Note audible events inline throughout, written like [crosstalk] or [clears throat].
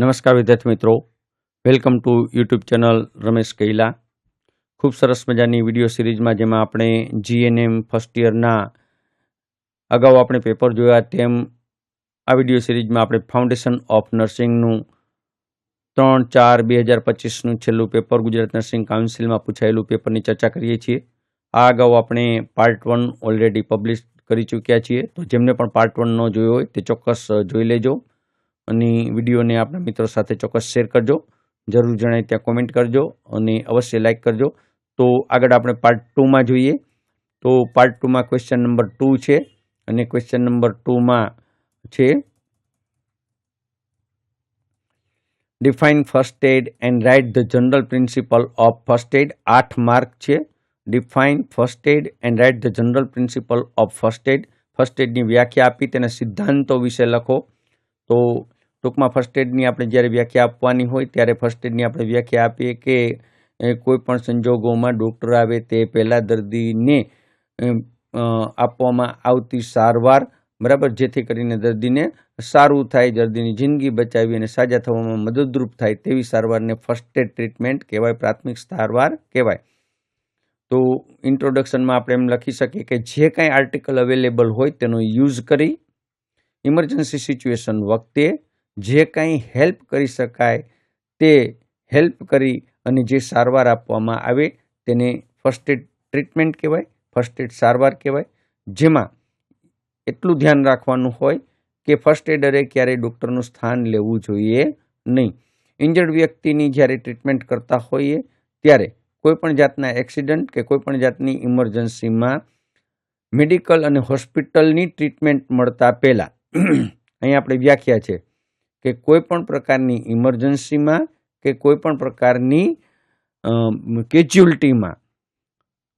નમસ્કાર વિદ્યાર્થી મિત્રો. Welcome to YouTube channel Ramesh Kaila. ખૂબ સરસ મજાની વીડિયો સિરીઝમાં જેમાં આપણે જીએનએમ ફર્સ્ટ યરના અગાઉ આપણે પેપર જોયા તેમ આ વીડિયો સિરીઝમાં આપણે ફાઉન્ડેશન ઓફ નર્સિંગનું ત્રણ ચાર બે હજાર પચીસનું છેલ્લું પેપર ગુજરાત નર્સિંગ કાઉન્સિલમાં પૂછાયેલું પેપરની ચર્ચા કરીએ છીએ. આ અગાઉ આપણે પાર્ટ વન ઓલરેડી પબ્લિશ કરી ચૂક્યા છીએ. તો જેમને પણ પાર્ટ વન ન જોયો હોય તે ચોક્કસ જોઈ લેજો. અને વિડીયોને આપણા મિત્રો સાથે ચોક્કસ શેર કરજો. જરૂર જણાય ત્યાં કોમેન્ટ કરજો અને અવશ્ય લાઇક કરજો. તો આગળ આપણે પાર્ટ ટુમાં જોઈએ. તો પાર્ટ ટુમાં ક્વેશ્ચન નંબર ટુ છે અને ક્વેશ્ચન નંબર ટુમાં છે define first aid and write the general principle of first aid આઠ માર્ક છે. Define first aid and write the general principle of first aid first એડની વ્યાખ્યા આપી તેના સિદ્ધાંતો વિશે લખો. તો ટૂંકમાં ફર્સ્ટ એડની આપણે જ્યારે વ્યાખ્યા આપવાની હોય ત્યારે ફર્સ્ટ એડની આપણે વ્યાખ્યા આપીએ કે કોઈપણ સંજોગોમાં ડૉક્ટર આવે તે પહેલાં દર્દીને આપવામાં આવતી સારવાર, બરાબર? જેથી કરીને દર્દીને સારું થાય, દર્દીની જિંદગી બચાવી અને સાજા થવામાં મદદરૂપ થાય તેવી સારવારને ફર્સ્ટ એડ ટ્રીટમેન્ટ કહેવાય, પ્રાથમિક સારવાર કહેવાય. તો ઇન્ટ્રોડક્શનમાં આપણે એમ લખી શકીએ કે જે કાંઈ આર્ટિકલ અવેલેબલ હોય તેનો યુઝ કરી ઇમરજન્સી સિચ્યુએશન વખતે જે કાંઈ હેલ્પ કરી શકાય તે હેલ્પ કરી અને જે સારવાર આપવામાં આવે તેને ફર્સ્ટ એડ ટ્રીટમેન્ટ કહેવાય ફર્સ્ટ એડ સારવાર કહેવાય. જેમાં એટલું ધ્યાન રાખવાનું હોય કે ફર્સ્ટ એડરે ક્યારેય ડૉક્ટરનું સ્થાન લેવું જોઈએ નહીં. ઇન્જર્ડ વ્યક્તિની જ્યારે ટ્રીટમેન્ટ કરતા હોઈએ ત્યારે કોઈપણ જાતના એક્સિડન્ટ કે કોઈપણ જાતની ઇમરજન્સીમાં મેડિકલ અને હોસ્પિટલની ટ્રીટમેન્ટ મળતા પહેલાં [clears throat] અહીં આપણે વ્યાખ્યા છે. કે કોઈપણ પ્રકારની ઇમરજન્સીમાં કે કોઈ પણ પ્રકારની કેચ્યુલિટીમાં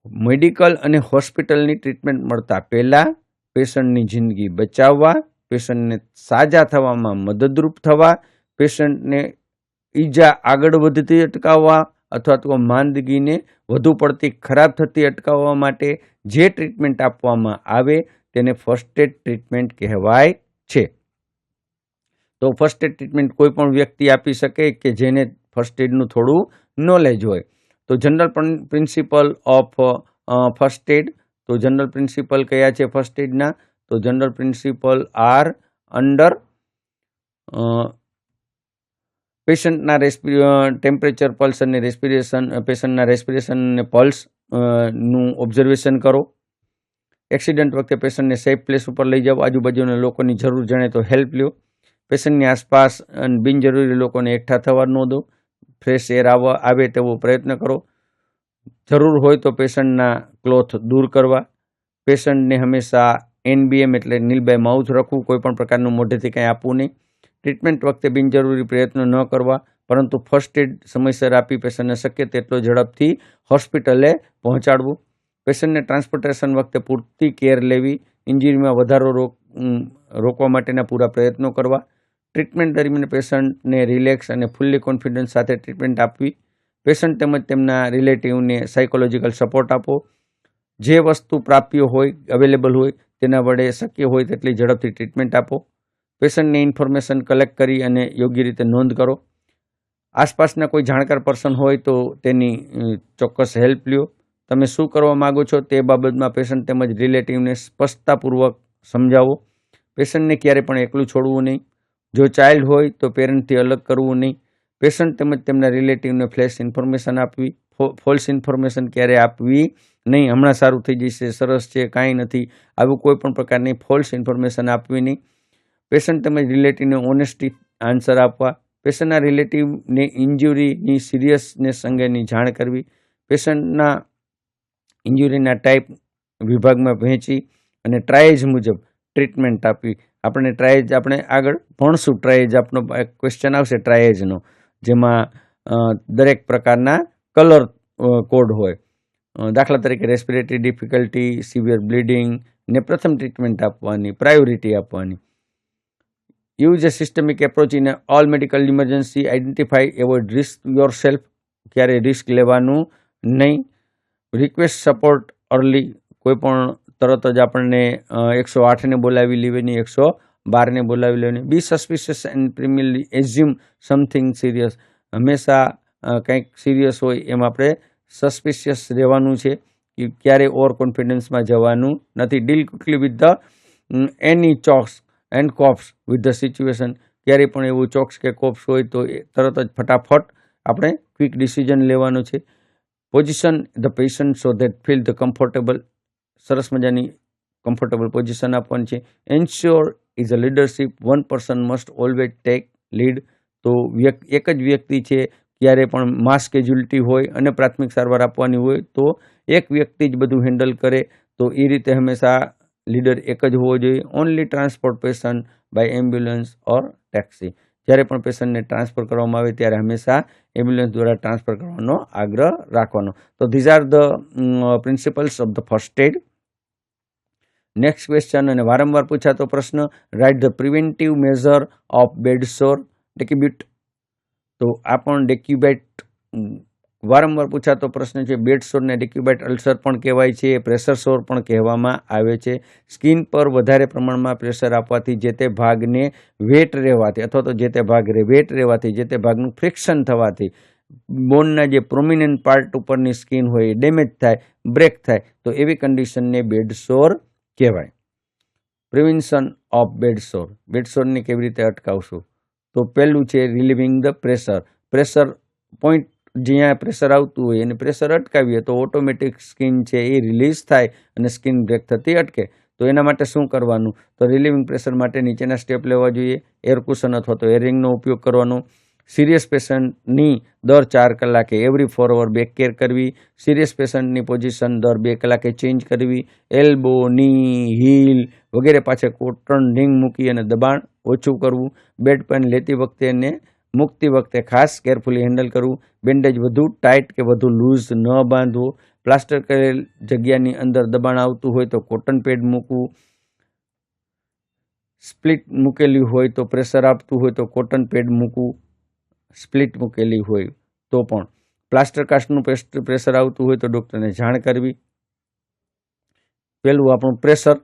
મેડિકલ અને હોસ્પિટલની ટ્રીટમેન્ટ મળતા પહેલાં પેશન્ટની જિંદગી બચાવવા, પેશન્ટને સાજા થવામાં મદદરૂપ થવા, પેશન્ટને ઈજા આગળ વધતી અટકાવવા અથવા તો માંદગીને વધુ પડતી ખરાબ થતી અટકાવવા માટે જે ટ્રીટમેન્ટ આપવામાં આવે તેને ફર્સ્ટ એડ ટ્રીટમેન્ટ કહેવાય છે. તો ફર્સ્ટ એડ ટ્રીટમેન્ટ કોઈ પણ વ્યક્તિ આપી શકે કે જેને ફર્સ્ટ એડનું થોડું નોલેજ હોય. તો general principle of first aid તો જનરલ પ્રિન્સિપલ કયા છે ફર્સ્ટ એડના તો જનરલ પ્રિન્સિપલ આર અંડર પેશન્ટના રેસ્પિ ટેમ્પરેચર પલ્સ અને રેસ્પિરેશન પેશન્ટના રેસ્પિરેશન અને પલ્સનું ઓબ્ઝર્વેશન કરો. એક્સિડન્ટ વખતે પેશન્ટને સેફ પ્લેસ ઉપર લઈ જાઓ. આજુબાજુના લોકોની જરૂર જણે તો હેલ્પ લ્યો. પેશન્ટની આસપાસ બિનજરૂરી લોકોને એકઠા થવા ન દો. ફ્રેશ એર આવવા આવે તેવો પ્રયત્ન કરો. જરૂર હોય તો પેશન્ટના ક્લોથ દૂર કરવા. પેશન્ટને હંમેશા એનબીએમ એટલે નીલ બાય માઉથ રાખવું કોઈપણ પ્રકારનું મોઢેથી કંઈ આપવું નહીં. ટ્રીટમેન્ટ વખતે બિનજરૂરી પ્રયત્નો ન કરવા, પરંતુ ફર્સ્ટ એડ સમયસર આપી પેશન્ટને શક્ય તેટલો ઝડપથી હોસ્પિટલે પહોંચાડવું. પેશન્ટને ટ્રાન્સપોર્ટેશન વખતે પૂરતી કેર લેવી, ઇન્જરીમાં વધારો રોક રોકવા માટેના પૂરા પ્રયત્નો કરવા. ટ્રીટમેન્ટ દરમિયાન પેશન્ટને રિલેક્સ અને ફૂલ્લી કોન્ફિડન્સ સાથે ટ્રીટમેન્ટ આપવી. પેશન્ટ તેમજ તેમના રિલેટિવને સાયકોલોજીકલ સપોર્ટ આપો જે વસ્તુ પ્રાપ્ય હોય, અવેલેબલ હોય, તેના વડે શક્ય હોય તેટલી ઝડપથી ટ્રીટમેન્ટ આપો. પેશન્ટને ઇન્ફોર્મેશન કલેક્ટ કરી અને યોગ્ય રીતે નોંધ કરો. આસપાસના કોઈ જાણકાર પર્સન હોય તો તેની ચોક્કસ હેલ્પ લ્યો. તમે શું કરવા માગો છો તે બાબતમાં પેશન્ટ તેમજ રિલેટિવને સ્પષ્ટતાપૂર્વક સમજાવો. પેશન્ટને ક્યારે પણ એકલું છોડવું નહીં. જો ચાઇલ્ડ હોય તો પેરેન્ટથી અલગ કરવું નહીં. પેશન્ટ તેમજ તેમના રિલેટિવને ફ્લેશ ઇન્ફોર્મેશન આપવી ફોલ્સ ઇન્ફોર્મેશન ક્યારે આપવી નહીં. હમણાં સારું થઈ જશે, સરસ છે, કાંઈ નથી. આવું કોઈ પણ પ્રકારની ફોલ્સ ઇન્ફોર્મેશન આપવી નહીં. પેશન્ટ તેમજ રિલેટિવને ઓનેસ્ટી આન્સર આપવા. પેશન્ટના રિલેટિવને ઇન્જુરીની સિરિયસનેસ અંગેની જાણ કરવી. પેશન્ટના ઇન્જુરીના ટાઈપ વિભાગમાં વહેંચી અને ટ્રાયજ મુજબ ટ્રીટમેન્ટ આપવી. આપણે ટ્રાયેજ આપણે આગળ ભણશું. ટ્રાયેજ આપનો એક ક્વેશ્ચન આવશે ટ્રાયેજનો જેમાં દરેક પ્રકારના કલર કોડ હોય. દાખલા તરીકે રેસ્પિરેટરી ડિફિકલ્ટી સિવિયર બ્લીડિંગ ને પ્રથમ ટ્રીટમેન્ટ આપવાની પ્રાયોરિટી આપવાની. Use a systemic approach in all medical emergency identify avoid risk yourself ક્યારે રિસ્ક લેવાનું નહીં. રિક્વેસ્ટ સપોર્ટ અર્લી કોઈ પણ તરત જ આપણને એકસો આઠને બોલાવી લેવાની, એકસો બારને બોલાવી લેવાની. Be suspicious and primarily assume something serious. હંમેશા કંઈક સિરિયસ હોય એમ આપણે સસ્પિશિયસ રહેવાનું છે કે ક્યારેય ઓવર કોન્ફિડન્સમાં જવાનું નથી. Deal quickly with the any chokes and copes with the situation ક્યારેય પણ એવું ચોક્સ કે કોપ્સ હોય તો એ તરત જ ફટાફટ આપણે ક્વિક ડિસિઝન લેવાનું છે. Position the patient so that feel the comfortable સરસ મજાની કમ્ફર્ટેબલ પોઝિશન આપવાની છે. Ensure is a leadership one person must always take lead તો એક જ વ્યક્તિ છે, ક્યારે પણ માસ કેજ્યુલિટી હોય અને પ્રાથમિક સારવાર આપવાની હોય તો એક વ્યક્તિ જ બધું હેન્ડલ કરે. તો એ રીતે હંમેશા લીડર એક જ હોવો જોઈએ. Only transport patient by ambulance or taxi જ્યારે પણ પેશન્ટને ટ્રાન્સફર કરવામાં આવે ત્યારે હંમેશા એમ્બ્યુલન્સ દ્વારા ટ્રાન્સફર કરવાનો આગ્રહ રાખવાનો. તો these are the principles of the first aid next question અને વારંવાર પૂછાતો પ્રશ્ન write the preventive measure of bedsore ડેક્યુબ્યુટ તો આ પણ ડેક્યુબેટ વારંવાર પૂછાતો પ્રશ્ન છે. બેડસોરને ડેક્યુબેટ અલ્સર પણ કહેવાય છે. પ્રેશર સોર પણ કહેવામાં આવે છે. સ્કિન પર વધારે પ્રમાણમાં પ્રેશર આપવાથી જે તે ભાગને વેટ રહેવાથી અથવા તો જે તે ભાગ વેટ રહેવાથી, જે તે ભાગનું ફ્રિક્શન થવાથી બોનના જે પ્રોમિનન્ટ પાર્ટ ઉપરની સ્કિન હોય એ ડેમેજ થાય બ્રેક થાય. તો એવી કન્ડિશનને બેડસોર કહેવાય. પ્રિવેન્શન ઓફ બેડસોર બેડસોરને કેવી રીતે અટકાવશું? તો પહેલું છે relieving the pressure pressure point જ્યાં પ્રેશર આવતું હોય એને પ્રેશર અટકાવીએ તો ઓટોમેટિક સ્કિન છે એ રિલીઝ થાય અને સ્કિન બ્રેક થતી અટકે. તો એના માટે શું કરવાનું? તો રિલીવિંગ પ્રેશર માટે નીચેના સ્ટેપ લેવા જોઈએ. એર કુશન અથવા તો એરિંગનો ઉપયોગ કરવાનો. સિરિયસ પેશન્ટની દર ચાર કલાકે every four hour back care કરવી. સિરિયસ પેશન્ટની પોઝિશન દર બે કલાકે ચેન્જ કરવી. એલ્બો ની હીલ વગેરે પાછળ કોટન રિંગ મૂકી અને દબાણ ઓછું કરવું. બેડ પેન લેતી વખતે એને મૂકતી વખતે ખાસ કેરફુલી હેન્ડલ કરવું. બેન્ડેજ વધુ ટાઈટ કે વધુ લૂઝ ન બાંધવો. પ્લાસ્ટર કરેલ જગ્યાની અંદર દબાણ આવતું હોય તો કોટન પેડ મૂકવું. સ્પ્લિટ મૂકેલી હોય તો પ્રેશર આપતું હોય તો કોટન પેડ મૂકવું. સ્પ્લિટ મૂકેલી હોય તો પણ. પ્લાસ્ટર કાસ્ટનું પ્રેશર આવતું હોય તો ડૉક્ટરને જાણ કરવી. પહેલું આપણું પ્રેશર,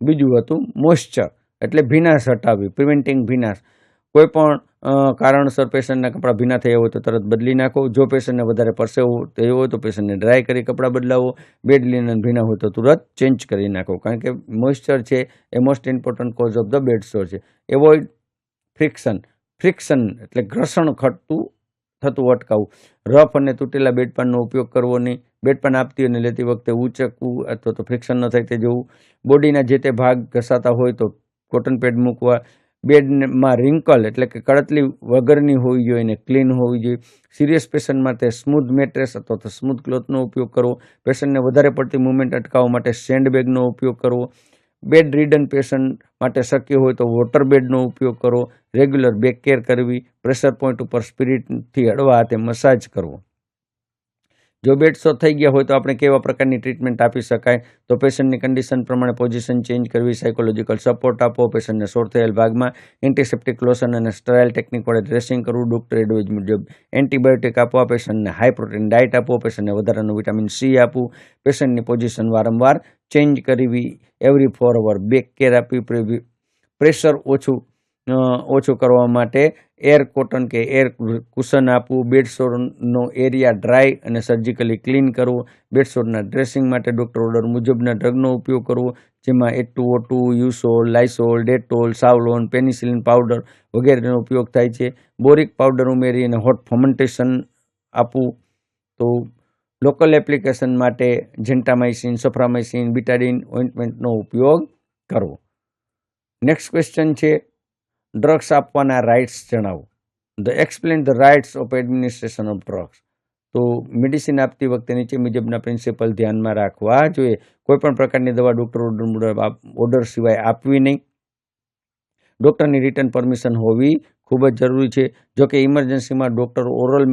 બીજું હતું મોઇશ્ચર, એટલે ભીનાશ હટાવવી, પ્રિવેન્ટિંગ ભીનાશ. કોઈ પણ કારણસર પેશન્ટના કપડાં ભીના થયા હોય તો તરત બદલી નાખો. જો પેશન્ટને વધારે પરસેવો થયો હોય તો પેશન્ટને ડ્રાય કરી કપડાં બદલાવો. બેડ લિનન ભીના હોય તો તુરંત ચેન્જ કરી નાખો. કારણ કે મોઇશ્ચર છે એ most important cause of the bed sore છે. Avoid friction. ફ્રિક્શન એટલે ઘર્ષણ ખટતું થતું અટકાવવું રફ અને તૂટેલા બેડપાનનો ઉપયોગ કરવો નહીં. બેડપાન આપતી અને લેતી વખતે ઉચકવું અથવા તો ફ્રિક્શન ન થાય તે જોવું. બોડીના જે તે ભાગ ઘસાતા હોય તો કોટન પેડ મૂકવા. બેડમાં રિંકલ એટલે કે કડતલી વગરની હોવી જોઈએ અને ક્લીન હોવી જોઈએ. સિરિયસ પેશન્ટ માટે સ્મૂથ મેટ્રેસ અથવા તો સ્મૂથ ક્લોથનો ઉપયોગ કરવો. પેશન્ટને વધારે પડતી મૂવમેન્ટ અટકાવવા માટે સેન્ડ બેગનો ઉપયોગ કરવો. બેડ રીડન પેશન્ટ માટે શક્ય હોય તો વોટર બેડનો ઉપયોગ કરો, રેગ્યુલર બેક કેર કરવી, પ્રેશર પોઈન્ટ ઉપર સ્પિરિટથી હળવા હાથે મસાજ કરવો. જો બેડ સો થઈ ગયા હોય તો આપણે કેવા પ્રકારની ટ્રીટમેન્ટ આપી શકાય? તો પેશન્ટની કન્ડિશન પ્રમાણે પોઝિશન ચેન્જ કરવી, સાયકોલોજીકલ સપોર્ટ આપો પેશન્ટને શોર્ટ થયેલ ભાગમાં એન્ટીસેપ્ટિક લોશન અને સ્ટરાઇલ ટેકનિક વડે ડ્રેસિંગ કરવું, ડૉક્ટર એડવાઇઝ મુજબ એન્ટીબાયોટિક આપવા, પેશન્ટને હાઈ પ્રોટીન ડાયટ આપો પેશન્ટને વધારાનું વિટામિન સી આપવું, પેશન્ટની પોઝિશન વારંવાર ચેન્જ કરવી every four hour back care આપવી પ્રેશર ઓછું ઓછું કરવા માટે એર કોટન કે એર કુશન આપવું બેડસોરનો એરિયા ડ્રાય અને સર્જિકલી ક્લીન કરવું બેડસોરના ડ્રેસિંગ માટે ડૉક્ટર ઓર્ડર મુજબના ડ્રગનો ઉપયોગ કરવો, જેમાં H two O two Eusol Lysol Dettol Savlon penicillin powder વગેરેનો ઉપયોગ થાય છે. બોરિક પાવડર ઉમેરી અને હોટ ફોમન્ટેશન આપવું, તો લોકલ એપ્લિકેશન માટે જેન્ટામાઇસિન સોફ્રામાઇસિન બિટાડિન ઓઇન્ટમેન્ટનો ઉપયોગ કરવો. નેક્સ્ટ ક્વેશ્ચન છે ડ્રગ્સ આપવાના રાઇટ્સ જણાવો. The explain the rights of administration of drugs તો મેડિસિન આપતી વખતે નીચે મુજબના પ્રિન્સિપલ ધ્યાનમાં રાખવા જોઈએ. કોઈપણ પ્રકારની દવા ડૉક્ટર ઓર્ડર સિવાય આપવી નહીં. ડૉક્ટરની રિટર્ન પરમિશન હોવી ખૂબ જ જરૂરી છે. જો કે ઇમરજન્સીમાં ડૉક્ટર ઓરલ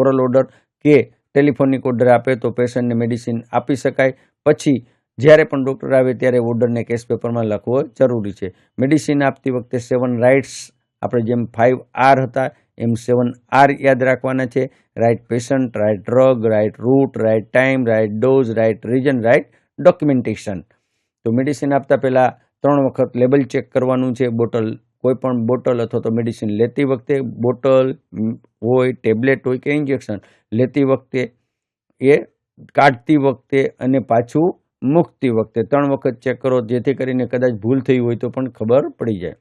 ઓરલ ઓર્ડર કે ટેલિફોનિક ઓર્ડર આપે તો પેશન્ટને મેડિસિન આપી શકાય. પછી જ્યારે પણ ડૉક્ટર આવે ત્યારે ઓર્ડરને કેસ પેપરમાં લખવો જરૂરી છે. મેડિસિન આપતી વખતે સેવન રાઇટ્સ આપણે જેમ ફાઇવ આર હતા, એમ સેવન આર યાદ રાખવાના છે. Right patient right drug right route right time right dose right reason right documentation તો મેડિસિન આપતા પહેલાં ત્રણ વખત લેબલ ચેક કરવાનું છે બોટલ કોઈ પણ બોટલ અથવા તો મેડિસિન લેતી વખતે બોટલ, હોય ટેબ્લેટ હોય કે ઇન્જેક્શન લેતી વખતે એ કાઢતી વખતે અને પાછું મૂકતી વખતે ત્રણ વખત ચેક કરો જેથી કરીને કદાચ ભૂલ થઈ હોય તો પણ ખબર પડી જાય.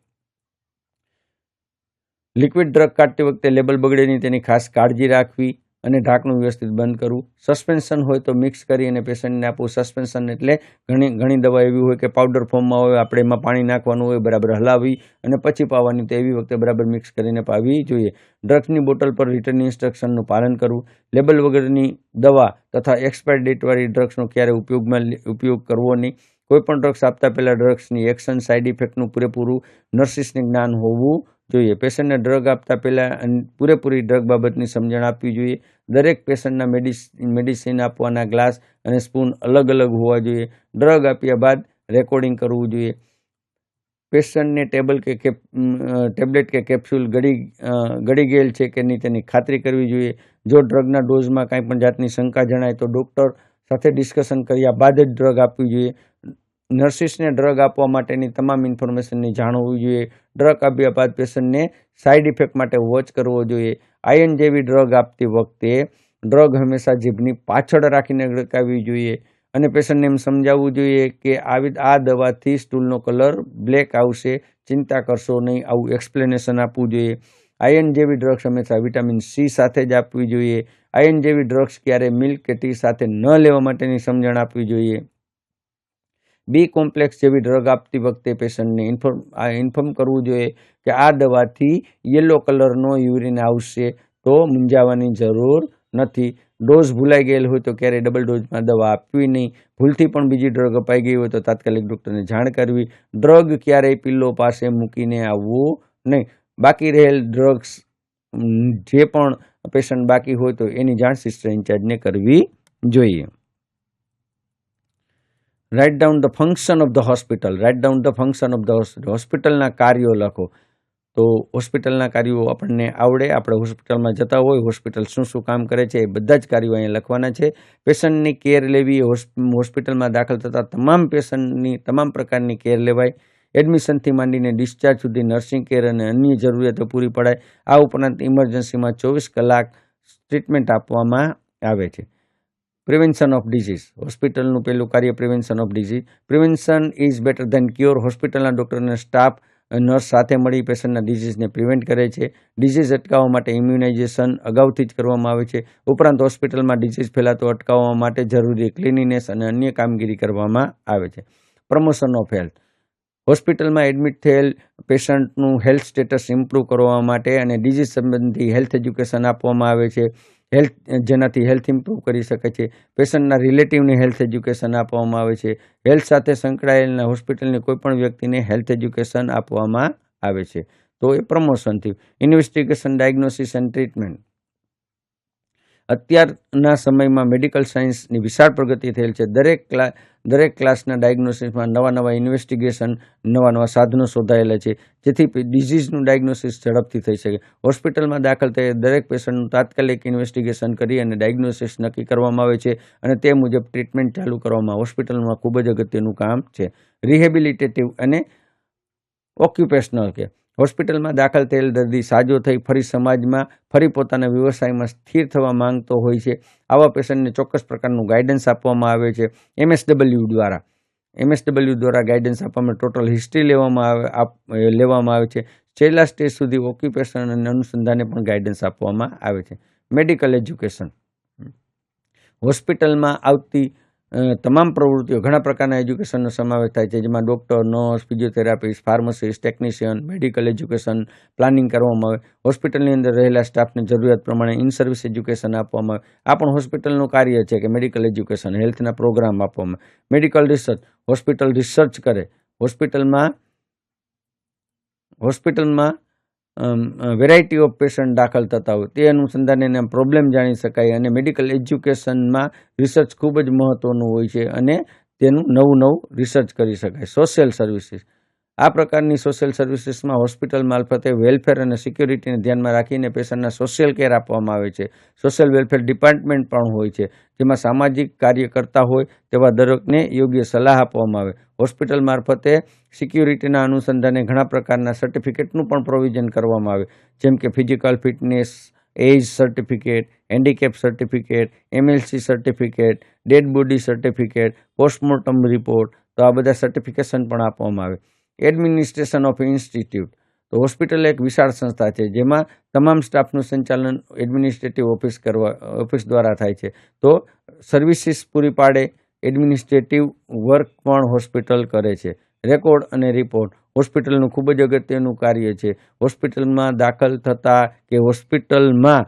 લિક્વિડ ડ્રગ કાઢતી વખતે લેબલ બગડે નહીં તેની ખાસ કાળજી રાખવી. અને ઢાંકણું વ્યવસ્થિત બંધ કરવું. સસ્પેન્શન હોય તો મિક્સ કરી અને પેશન્ટને આપવું. સસ્પેન્શન એટલે ઘણી ઘણી દવા એવી હોય કે પાવડર ફોર્મમાં હોય, આપણે એમાં પાણી નાખવાનું હોય, બરાબર હલાવી અને પછી પાવાની તો એવી વખતે બરાબર મિક્સ કરીને પાવી જોઈએ. ડ્રગ્સની બોટલ પર રિટર્ન ઇન્સ્ટ્રક્શનનું પાલન કરવું. લેબલ વગરની દવા તથા એક્સપાયર ડેટવાળી ડ્રગ્સનો ક્યારે ઉપયોગમાં ઉપયોગ કરવો નહીં. કોઈપણ ડ્રગ્સ આપતા પહેલાં ડ્રગ્સની એક્શન સાઇડ ઇફેક્ટનું પૂરેપૂરું નર્સિસને જ્ઞાન હોવું જોઈએ. પેશન્ટને ડ્રગ આપતા પહેલાં પૂરેપૂરી ડ્રગ બાબતની સમજણ આપવી જોઈએ. દરેક પેશન્ટના મેડિસિન મેડિસિન આપવાના ગ્લાસ અને સ્પૂન અલગ અલગ હોવા જોઈએ. ડ્રગ આપ્યા બાદ રેકોર્ડિંગ કરવું જોઈએ. પેશન્ટને ટેબલ કે કેપ ટેબ્લેટ કે કેપ્સ્યુલ ગળી ગળી ગયેલ છે કે નહીં તેની ખાતરી કરવી જોઈએ. જો ડ્રગના ડોઝમાં કાંઈ પણ જાતની શંકા જણાય તો ડૉક્ટર સાથે ડિસ્કશન કર્યા બાદ જ ડ્રગ આપવી જોઈએ. નર્સિસને ડ્રગ આપવા માટેની તમામ ઇન્ફોર્મેશનની જાણ હોવી જોઈએ. ડ્રગ આપ્યા બાદ પેશન્ટને સાઇડ ઇફેક્ટ માટે વોચ કરવો જોઈએ. આયન જેવી ડ્રગ આપતી વખતે ડ્રગ હંમેશા જીભની પાછળ રાખીને ગળકાવવી જોઈએ અને પેશન્ટને એમ સમજાવવું જોઈએ કે આવી આ દવાથી સ્ટૂલનો કલર બ્લેક આવશે. ચિંતા કરશો નહીં, આવું એક્સપ્લેનેશન આપવું જોઈએ. આયન જેવી ડ્રગ્સ હંમેશા વિટામિન સી સાથે જ આપવી જોઈએ. આયન જેવી ડ્રગ્સ ક્યારે મિલ્ક કે ટી સાથે ન લેવા માટેની સમજણ આપવી જોઈએ. બી કોમ્પ્લેક્સ જેવી ડ્રગ આપતી વખતે પેશન્ટને ઇન્ફોર્મ ઇન્ફોર્મ કરવું જોઈએ કે આ દવાથી યલો કલરનો યુરિન આવશે તો મૂંઝાવાની જરૂર નથી. ડોઝ ભૂલાઈ ગયેલ હોય તો ક્યારેય ડબલ ડોઝમાં દવા આપવી નહીં. ભૂલથી પણ બીજી ડ્રગ અપાઈ ગઈ હોય તો તાત્કાલિક ડૉક્ટરને જાણ કરવી. ડ્રગ ક્યારેય પિલ્લો પાસે મૂકીને આવવું નહીં. બાકી રહેલ ડ્રગ્સ જે પણ પેશન્ટ બાકી હોય તો એની જાણ સિસ્ટર ઇન્ચાર્જને કરવી જોઈએ. Write down the function of the hospital write down the function of the હોસ્પિટલના કાર્યો લખો. તો હોસ્પિટલના કાર્યો આપણને આવડે. આપણે હોસ્પિટલમાં જતા હોય, હોસ્પિટલ શું શું કામ કરે છે એ બધા જ કાર્યો અહીંયા લખવાના છે. પેશન્ટની કેર લેવી હોસ્પિટલમાં દાખલ થતા તમામ પેશન્ટની તમામ પ્રકારની કેર લેવાય. એડમિશનથી માંડીને ડિસ્ચાર્જ સુધી નર્સિંગ કેર અને અન્ય જરૂરિયાતો પૂરી પડાય. આ ઉપરાંત ઇમરજન્સીમાં ચોવીસ કલાક ટ્રીટમેન્ટ આપવામાં આવે છે. પ્રિવેન્શન ઓફ ડિઝીઝ હોસ્પિટલનું પહેલું કાર્ય prevention of disease prevention is better than cure હોસ્પિટલના ડૉક્ટરના સ્ટાફ નર્સ સાથે મળી પેશન્ટના ડિઝીઝને પ્રિવેન્ટ કરે છે. ડિઝીઝ અટકાવવા માટે ઇમ્યુનાઇઝેશન અગાઉથી જ કરવામાં આવે છે. ઉપરાંત હોસ્પિટલમાં ડિઝીઝ ફેલાતો અટકાવવા માટે જરૂરી ક્લિનિનેસ અને અન્ય કામગીરી કરવામાં આવે છે. પ્રમોશન ઓફ હેલ્થ હોસ્પિટલમાં એડમિટ થયેલ પેશન્ટનું હેલ્થ સ્ટેટસ ઇમ્પ્રૂવ કરવા માટે અને ડિઝીઝ સંબંધી હેલ્થ એજ્યુકેશન આપવામાં આવે છે. હેલ્થ જેનાથી હેલ્થ ઇમ્પ્રૂવ કરી શકે છે. પેશન્ટના રિલેટિવની હેલ્થ એજ્યુકેશન આપવામાં આવે છે. હેલ્થ સાથે સંકળાયેલના હોસ્પિટલની કોઈપણ વ્યક્તિને હેલ્થ એજ્યુકેશન આપવામાં આવે છે. તો એ પ્રમોશન થયું. Investigation, diagnosis and treatment. અત્યારના સમયમાં મેડિકલ સાયન્સની વિશાળ પ્રગતિ થયેલ છે. દરેક ક્લા, દરેક ક્લાસના ડાયગ્નોસિસમાં નવા નવા ઇન્વેસ્ટિગેશન નવા નવા સાધનો શોધાયેલા છે. જેથી ડિઝીઝનું ડાયગ્નોસિસ ઝડપથી થઈ શકે. હોસ્પિટલમાં દાખલ થઈ દરેક પેશન્ટનું તાત્કાલિક ઇન્વેસ્ટિગેશન કરી અને ડાયગ્નોસિસ નક્કી કરવામાં આવે છે અને તે મુજબ ટ્રીટમેન્ટ ચાલુ કરવામાં હોસ્પિટલમાં ખૂબ જ અગત્યનું કામ છે. રિહેબિલિટેટિવ અને ઓક્યુપેશનલ કે હોસ્પિટલમાં દાખલ થયેલ દર્દી સાજો થઈ ફરી સમાજમાં, ફરી પોતાના વ્યવસાયમાં સ્થિર થવા માંગતો હોય છે. આવા પેશન્ટને ચોક્કસ પ્રકારનું ગાઈડન્સ આપવામાં આવે છે. એમએસડબલ્યુ દ્વારા. એમએસડબલ્યુ દ્વારા ગાઈડન્સ આપવામાં ટોટલ હિસ્ટ્રી લેવામાં આવે લેવામાં આવે છે. છેલ્લા સ્ટેજ સુધી ઓક્યુપેશન અને અનુસંધાને પણ ગાઈડન્સ આપવામાં આવે છે. Medical education. હોસ્પિટલમાં આવતી તમામ પ્રવૃત્તિઓ, ઘણા પ્રકારના એજ્યુકેશનનો સમાવેશ થાય છે, જેમાં doctor, nurse, physiotherapist, pharmacist, technician, medical education, planning કરવામાં આવે. હોસ્પિટલની અંદર રહેલા સ્ટાફને જરૂરિયાત પ્રમાણે ઇન સર્વિસ એજ્યુકેશન આપવામાં આવે. આ પણ હોસ્પિટલનું કાર્ય છે કે મેડિકલ એજ્યુકેશન, હેલ્થના પ્રોગ્રામ આપવામાં મેડિકલ રિસર્ચ, હોસ્પિટલ રિસર્ચ કરે. હોસ્પિટલમાં હોસ્પિટલમાં વેરાયટી ઓફ પેશન્ટ દાખલ થતા હોય. તે અનુસંધાને એના પ્રોબ્લેમ જાણી શકાય અને મેડિકલ એજ્યુકેશનમાં રિસર્ચ ખૂબ જ મહત્ત્વનું હોય છે અને તેનું નવું નવું રિસર્ચ કરી શકાય. સોશિયલ સર્વિસીસ આ પ્રકારની સોશિયલ સર્વિસીસમાં હોસ્પિટલ મારફતે વેલફેર અને સિક્યુરિટીને ધ્યાનમાં રાખીને પેશન્ટના સોશિયલ કેર આપવામાં આવે છે. સોશિયલ વેલફેર ડિપાર્ટમેન્ટ પણ હોય છે, જેમાં સામાજિક કાર્ય કરતા હોય તેવા દરેકને યોગ્ય સલાહ આપવામાં આવે. હોસ્પિટલ મારફતે સિક્યુરિટીના અનુસંધાને ઘણા પ્રકારના સર્ટિફિકેટનું પણ પ્રોવિઝન કરવામાં આવે. જેમ કે physical fitness age certificate handicap certificate MLC certificate dead body certificate postmortem report તો આ બધા સર્ટિફિકેશન પણ આપવામાં આવે. Administration of institute. તો હોસ્પિટલ એક વિશાળ સંસ્થા છે, જેમાં તમામ સ્ટાફનું સંચાલન એડમિનિસ્ટ્રેટિવ ઓફિસ કરવા, ઓફિસ દ્વારા થાય છે. તો સર્વિસીસ પૂરી પાડે, એડમિનિસ્ટ્રેટિવ વર્ક પણ હોસ્પિટલ કરે છે. રેકોર્ડ અને રિપોર્ટ. હોસ્પિટલનું ખૂબ જ અગત્યનું કાર્ય છે. હોસ્પિટલમાં દાખલ થતા કે હોસ્પિટલમાં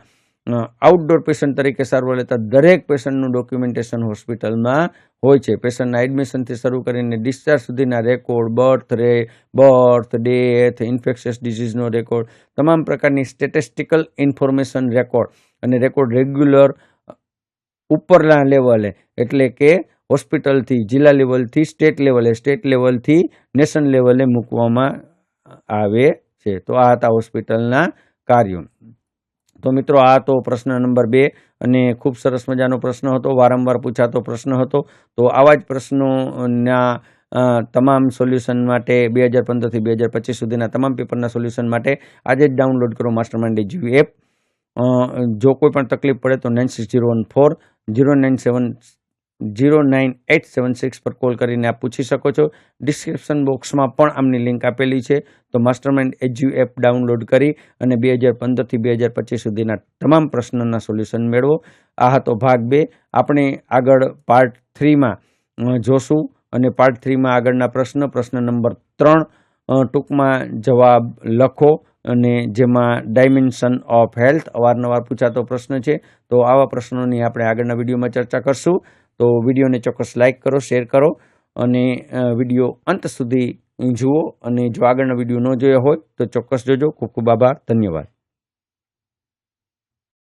આઉટડોર પેશન્ટ તરીકે સારવાર લેતા દરેક પેશન્ટનું ડોક્યુમેન્ટેશન હોસ્પિટલમાં હોય છે. પેશન્ટના એડમિશનથી શરૂ કરીને ડિસ્ચાર્જ સુધીના રેકોર્ડ બર્થ રે બર્થ ડેથ ઇન્ફેક્શિયસ ડિઝીઝનો રેકોર્ડ તમામ પ્રકારની સ્ટેટિસ્ટિકલ ઇન્ફોર્મેશન રેકોર્ડ અને રેકોર્ડ રેગ્યુલર ઉપરના લેવલે એટલે કે હોસ્પિટલથી જિલ્લા લેવલથી સ્ટેટ લેવલે સ્ટેટ લેવલથી નેશન લેવલે મૂકવામાં આવે છે. તો આ હતા હોસ્પિટલના કાર્યો. તો મિત્રો, આ તો પ્રશ્ન નંબર બે અને ખૂબ સરસ મજાનો પ્રશ્ન હતો, વારંવાર પૂછાતો પ્રશ્ન હતો. તો આવા જ પ્રશ્નોના તમામ સોલ્યુશન માટે બે હજાર પંદરથી બે હજાર પચીસ સુધીના તમામ પેપરના સોલ્યુશન માટે આજે જ ડાઉનલોડ કરો માસ્ટર માઇન્ડ જીવી એપ. જો કોઈ પણ તકલીફ પડે તો nine six zero one four zero nine seven zero nine eight seven six પર કોલ કરીને આપ પૂછી શકો છો. ડિસ્ક્રિપ્શન બોક્સમાં પણ આમની લિંક આપેલી છે. તો માસ્ટરમાઇન્ડ એજ્યુ એપ ડાઉનલોડ કરી અને બે હજાર પંદરથી બે હજાર પચીસ સુધીના તમામ પ્રશ્નોના સોલ્યુશન મેળવો. આ હતો ભાગ બે. આપણે આગળ પાર્ટ થ્રીમાં જોશું અને પાર્ટ થ્રીમાં આગળના પ્રશ્ન પ્રશ્ન નંબર ત્રણ ટૂંકમાં જવાબ લખો અને જેમાં ડાયમેન્શન ઓફ હેલ્થ અવારનવાર પૂછાતો પ્રશ્ન છે. તો આવા પ્રશ્નોની આપણે આગળના વિડીયોમાં ચર્ચા કરશું. તો વિડીયોને ચોક્કસ લાઇક કરો, શેર કરો અને વીડિયો અંત સુધી જુઓ અને જો આગળનો વીડિયો ન જોયો હોય તો ચોક્કસ જોજો. ખૂબ ખૂબ આભાર. ધન્યવાદ.